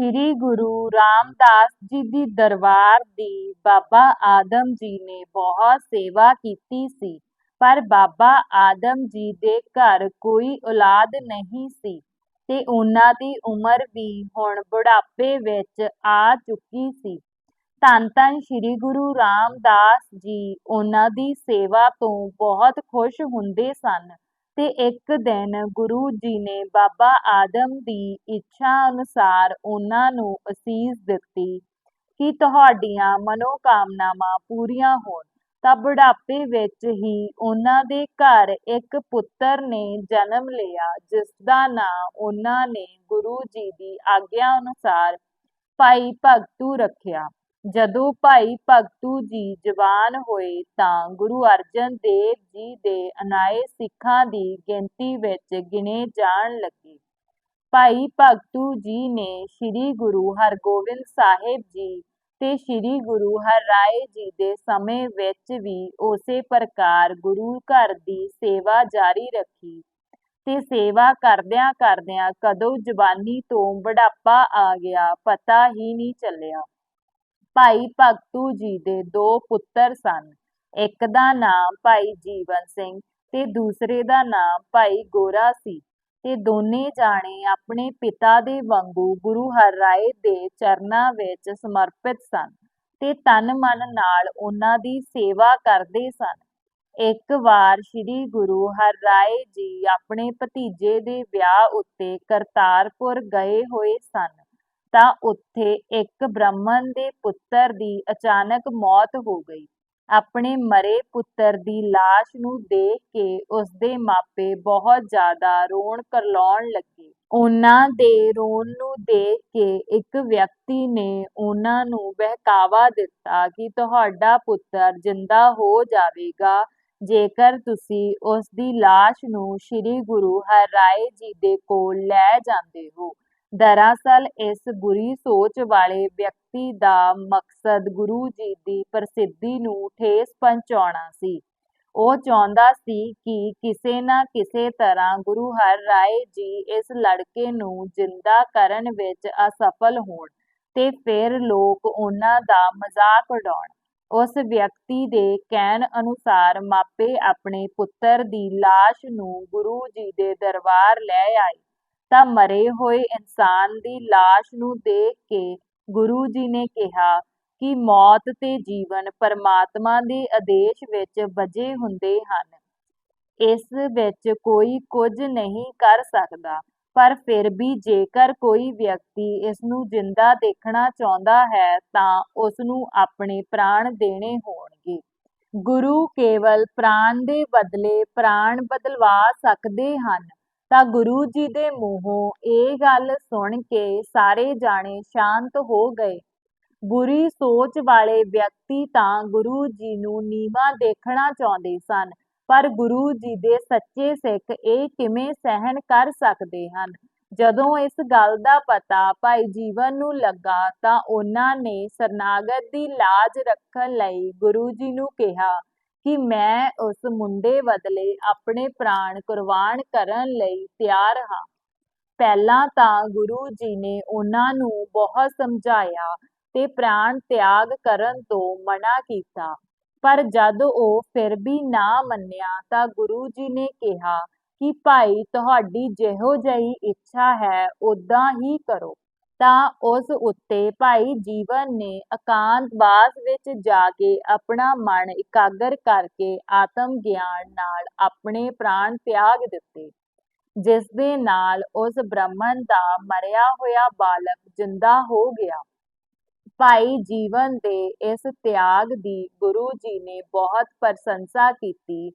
ਸ੍ਰੀ ਗੁਰੂ ਰਾਮਦਾਸ ਜੀ ਦੀ ਦਰਬਾਰ ਦੀ ਬਾਬਾ ਆਦਮ ਜੀ ਨੇ ਬਹੁਤ ਸੇਵਾ ਕੀਤੀ ਸੀ, ਪਰ ਬਾਬਾ ਆਦਮ ਜੀ ਦੇ ਘਰ ਕੋਈ ਔਲਾਦ ਨਹੀਂ ਸੀ ਤੇ ਉਹਨਾਂ ਦੀ ਉਮਰ ਵੀ ਹੁਣ ਬੁਢਾਪੇ ਵਿੱਚ ਆ ਚੁੱਕੀ ਸੀ। ਧੰਨ ਧੰਨ ਸ੍ਰੀ ਗੁਰੂ ਰਾਮਦਾਸ ਜੀ, ਉਹਨਾਂ ਦੀ ਸੇਵਾ ਤੋਂ ਬਹੁਤ ਖੁਸ਼ ਹੁੰਦੇ ਸਨ। ਤੇ ਇੱਕ ਦਿਨ ਗੁਰੂ ਜੀ ਨੇ ਬਾਬਾ ਆਦਮ ਦੀ ਇੱਛਾ ਅਨੁਸਾਰ ਉਹਨਾਂ ਨੂੰ ਅਸੀਸ ਦਿੱਤੀ ਕਿ ਤੁਹਾਡੀਆਂ ਮਨੋਕਾਮਨਾਵਾਂ ਪੂਰੀਆਂ ਹੋਣ। ਤਾਂ ਬੁਢਾਪੇ ਵਿੱਚ ਹੀ ਉਹਨਾਂ ਦੇ ਘਰ ਇੱਕ ਪੁੱਤਰ ਨੇ ਜਨਮ ਲਿਆ, ਜਿਸ ਦਾ ਨਾਂ ਉਹਨਾਂ ਨੇ ਗੁਰੂ ਜੀ ਦੀ ਆਗਿਆ ਅਨੁਸਾਰ ਭਾਈ ਭਗਤੂ ਰੱਖਿਆ। ਜਦੋਂ ਭਾਈ ਭਗਤੂ ਜੀ ਜਵਾਨ ਹੋਏ ਤਾਂ ਗੁਰੂ ਅਰਜਨ ਦੇਵ ਜੀ ਦੇ ਅਨਾਏ ਸਿੱਖਾਂ ਦੀ ਗਿਣਤੀ ਵਿੱਚ ਗਿਣੇ ਜਾਣ ਲੱਗੇ। ਭਾਈ ਭਗਤੂ ਜੀ ਨੇ ਸ੍ਰੀ ਗੁਰੂ ਹਰਗੋਬਿੰਦ ਸਾਹਿਬ ਜੀ ਤੇ ਸ੍ਰੀ ਗੁਰੂ ਹਰਰਾਏ ਜੀ ਦੇ ਸਮੇਂ ਵਿੱਚ ਵੀ ਉਸੇ ਪ੍ਰਕਾਰ ਗੁਰੂ ਘਰ ਦੀ ਸੇਵਾ ਜਾਰੀ ਰੱਖੀ ਤੇ ਸੇਵਾ ਕਰਦਿਆਂ ਕਰਦਿਆਂ ਕਦੋਂ ਜਵਾਨੀ ਤੋਂ ਬੁਢਾਪਾ ਆ ਗਿਆ ਪਤਾ ਹੀ ਨਹੀਂ ਚੱਲਿਆ। ਭਾਈ ਭਗਤੂ ਜੀ ਦੇ ਦੋ ਪੁੱਤਰ ਸਨ। ਇੱਕ ਦਾ ਨਾਮ ਭਾਈ ਜੀਵਨ ਸਿੰਘ ਤੇ ਦੂਸਰੇ ਦਾ ਨਾਮ ਭਾਈ ਗੋਰਾ ਸੀ ਤੇ ਦੋਨੇ ਜਾਣੇ ਆਪਣੇ ਪਿਤਾ ਦੇ ਵਾਂਗੂ ਗੁਰੂ ਹਰਰਾਏ ਦੇ ਚਰਨਾਂ ਵਿੱਚ ਸਮਰਪਿਤ ਸਨ ਤੇ ਤਨ ਮਨ ਨਾਲ ਉਹਨਾਂ ਦੀ ਸੇਵਾ ਕਰਦੇ ਸਨ। ਇੱਕ ਵਾਰ ਸ੍ਰੀ ਗੁਰੂ ਹਰਰਾਏ ਜੀ ਆਪਣੇ ਭਤੀਜੇ ਦੇ ਵਿਆਹ ਉੱਤੇ ਕਰਤਾਰਪੁਰ ਗਏ ਹੋਏ ਸਨ। ਤਾਂ ਉੱਥੇ ਇੱਕ ਬ੍ਰਾਹਮਣ ਦੇ ਪੁੱਤਰ ਦੀ ਅਚਾਨਕ ਮੌਤ ਹੋ ਗਈ। ਆਪਣੇ ਮਰੇ ਪੁੱਤਰ ਦੀ ਲਾਸ਼ ਨੂੰ ਦੇਖ ਕੇ ਉਸਦੇ ਮਾਪੇ ਬਹੁਤ ਜ਼ਿਆਦਾ ਰੋਣ ਕਰਲਾਉਣ ਲੱਗੇ। ਉਹਨਾਂ ਦੇ ਰੋਣ ਨੂੰ ਦੇਖ ਕੇ ਇੱਕ ਵਿਅਕਤੀ ਨੇ ਉਹਨਾਂ ਨੂੰ ਬਹਿਕਾਵਾ ਦਿੱਤਾ ਕਿ ਤੁਹਾਡਾ ਪੁੱਤਰ ਜਿੰਦਾ ਹੋ ਜਾਵੇਗਾ। ਜੇਕਰ ਤੁਸੀਂ ਉਸ ਦੀ ਲਾਸ਼ ਨੂੰ ਸ੍ਰੀ ਗੁਰੂ ਹਰਰਾਏ ਜੀ ਦੇ ਕੋਲ ਲੈ ਜਾਂਦੇ ਹੋ ਦਰਅਸਲ ਇਸ ਬੁਰੀ ਸੋਚ ਵਾਲੇ ਵਿਅਕਤੀ ਦਾ ਮਕਸਦ ਗੁਰੂ ਜੀ ਦੀ ਪ੍ਰਸਿੱਧੀ ਨੂੰ ਠੇਸ ਪਹੁੰਚਾਉਣਾ ਸੀ। ਉਹ ਚਾਹੁੰਦਾ ਸੀ ਕਿ ਕਿਸੇ ਨਾ ਕਿਸੇ ਤਰ੍ਹਾਂ ਗੁਰੂ ਹਰਰਾਏ ਜੀ ਇਸ ਲੜਕੇ ਨੂੰ ਜਿੰਦਾ ਕਰਨ ਵਿੱਚ ਅਸਫਲ ਹੋਣ ਤੇ ਫਿਰ ਲੋਕ ਉਹਨਾਂ ਦਾ ਮਜ਼ਾਕ ਉਡਾਉਣ। ਉਸ ਵਿਅਕਤੀ ਦੇ ਕਹਿਣ ਅਨੁਸਾਰ ਮਾਪੇ ਆਪਣੇ ਪੁੱਤਰ ਦੀ ਲਾਸ਼ ਨੂੰ ਗੁਰੂ ਜੀ ਦੇ ਦਰਬਾਰ ਲੈ ਆਏ। ਤਾਂ ਮਰੇ ਹੋਏ ਇਨਸਾਨ ਦੀ ਲਾਸ਼ ਨੂੰ ਦੇਖ ਕੇ ਗੁਰੂ ਜੀ ਨੇ ਕਿਹਾ ਕਿ ਮੌਤ ਤੇ ਜੀਵਨ ਪਰਮਾਤਮਾ ਦੇ ਆਦੇਸ਼ ਵਿੱਚ ਵਜੇ ਹੁੰਦੇ ਹਨ। ਇਸ ਵਿੱਚ ਕੋਈ ਕੁਝ ਨਹੀਂ ਕਰ ਸਕਦਾ, ਪਰ ਫਿਰ ਵੀ ਜੇਕਰ ਕੋਈ ਵਿਅਕਤੀ ਇਸ ਨੂੰ ਜਿੰਦਾ ਦੇਖਣਾ ਚਾਹੁੰਦਾ ਹੈ, ਤਾਂ ਉਸ ਨੂੰ ਆਪਣੇ ਪ੍ਰਾਣ ਦੇਣੇ ਹੋਣਗੇ। ਗੁਰੂ ਕੇਵਲ ਪ੍ਰਾਣ ਦੇ ਬਦਲੇ ਪ੍ਰਾਣ ਬਦਲਵਾ ਸਕਦੇ ਹਨ। ਤਾਂ ਗੁਰੂ ਜੀ ਦੇ ਮੂੰਹੋਂ ਇਹ ਗੱਲ ਸੁਣ ਕੇ ਸਾਰੇ ਜਾਣੇ ਸ਼ਾਂਤ ਹੋ ਗਏ। ਬੁਰੀ ਸੋਚ ਵਾਲੇ ਵਿਅਕਤੀ ਤਾਂ ਗੁਰੂ ਜੀ ਨੂੰ ਨੀਵਾ ਦੇਖਣਾ ਚਾਹੁੰਦੇ ਸਨ, ਪਰ ਗੁਰੂ ਜੀ ਦੇ ਸੱਚੇ ਸਿੱਖ ਇਹ ਕਿਵੇਂ ਸਹਿਣ ਕਰ ਸਕਦੇ ਹਨ? ਜਦੋਂ ਇਸ ਗੱਲ ਦਾ ਪਤਾ ਭਾਈ ਜੀਵਨ ਨੂੰ ਲੱਗਾ ਤਾਂ ਉਹਨਾਂ ਨੇ ਸਰਨਾਗਤ ਦੀ ਲਾਜ ਰੱਖਣ ਲਈ ਗੁਰੂ ਜੀ ਨੂੰ ਕਿਹਾ ਕਿ ਮੈਂ ਉਸ ਮੁੰਡੇ ਬਦਲੇ ਆਪਣੇ ਪ੍ਰਾਣ ਕੁਰਬਾਨ ਕਰਨ ਲਈ ਤਿਆਰ ਹਾਂ। ਪਹਿਲਾਂ ਤਾਂ ਗੁਰੂ ਜੀ ਨੇ ਉਹਨਾਂ ਨੂੰ ਬਹੁਤ ਸਮਝਾਇਆ ਤੇ ਪ੍ਰਾਣ ਤਿਆਗ ਕਰਨ ਤੋਂ ਮਨਾ ਕੀਤਾ। ਪਰ ਜਦ ਉਹ ਫਿਰ ਵੀ ਨਾ ਮੰਨਿਆ ਤਾਂ ਗੁਰੂ ਜੀ ਨੇ ਕਿਹਾ ਕਿ ਭਾਈ ਤੁਹਾਡੀ ਜਿਹੋ ਜਿਹੀ ਇੱਛਾ ਹੈ ਉਦਾਂ ਹੀ ਕਰੋ। ਤਾਂ ਉਸ ਉੱਤੇ ਭਾਈ ਜੀਵਨ ਨੇ ਇਕਾਂਤਵਾਸ ਵਿੱਚ ਜਾ ਕੇ ਆਪਣਾ ਮਨ ਇਕਾਗਰ ਕਰਕੇ ਆਤਮ ਗਿਆਨ ਨਾਲ ਆਪਣੇ ਪ੍ਰਾਣ ਤਿਆਗ ਦਿੱਤੇ, ਜਿਸ ਦੇ ਨਾਲ ਉਸ ਬ੍ਰਾਹਮਣ ਦਾ ਮਰਿਆ ਹੋਇਆ ਬਾਲਕ ਜਿੰਦਾ ਹੋ ਗਿਆ। ਭਾਈ ਜੀਵਨ ਦੇ ਇਸ ਤਿਆਗ ਦੀ ਗੁਰੂ ਜੀ ਨੇ ਬਹੁਤ ਪ੍ਰਸ਼ੰਸਾ ਕੀਤੀ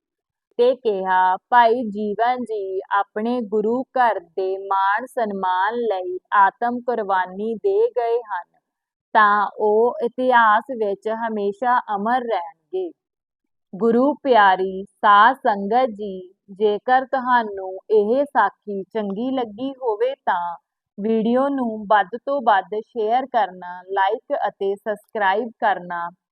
ਤੇ ਕਿਹਾ, ਭਾਈ ਜੀਵਨ ਜੀ, ਆਪਣੇ ਗੁਰੂ ਘਰ ਦੇ ਮਾਣ ਸਨਮਾਨ ਲਈ ਆਤਮ ਕੁਰਬਾਨੀ ਦੇ ਗਏ ਹਨ, ਤਾਂ ਉਹ ਇਤਿਹਾਸ ਵਿੱਚ ਹਮੇਸ਼ਾ ਅਮਰ ਰਹਿਣਗੇ। ਗੁਰੂ ਪਿਆਰੀ, ਸਾਧ ਸੰਗਤ ਜੀ, ਜੇਕਰ ਤੁਹਾਨੂੰ ਇਹ ਸਾਖੀ ਚੰਗੀ ਲੱਗੀ ਹੋਵੇ ਤਾਂ ਵੀਡੀਓ ਨੂੰ ਵੱਧ ਤੋਂ ਵੱਧ ਸ਼ੇਅਰ ਕਰਨਾ, ਲਾਈਕ ਅਤੇ ਸਬਸਕ੍ਰਾਈਬ ਕਰਨਾ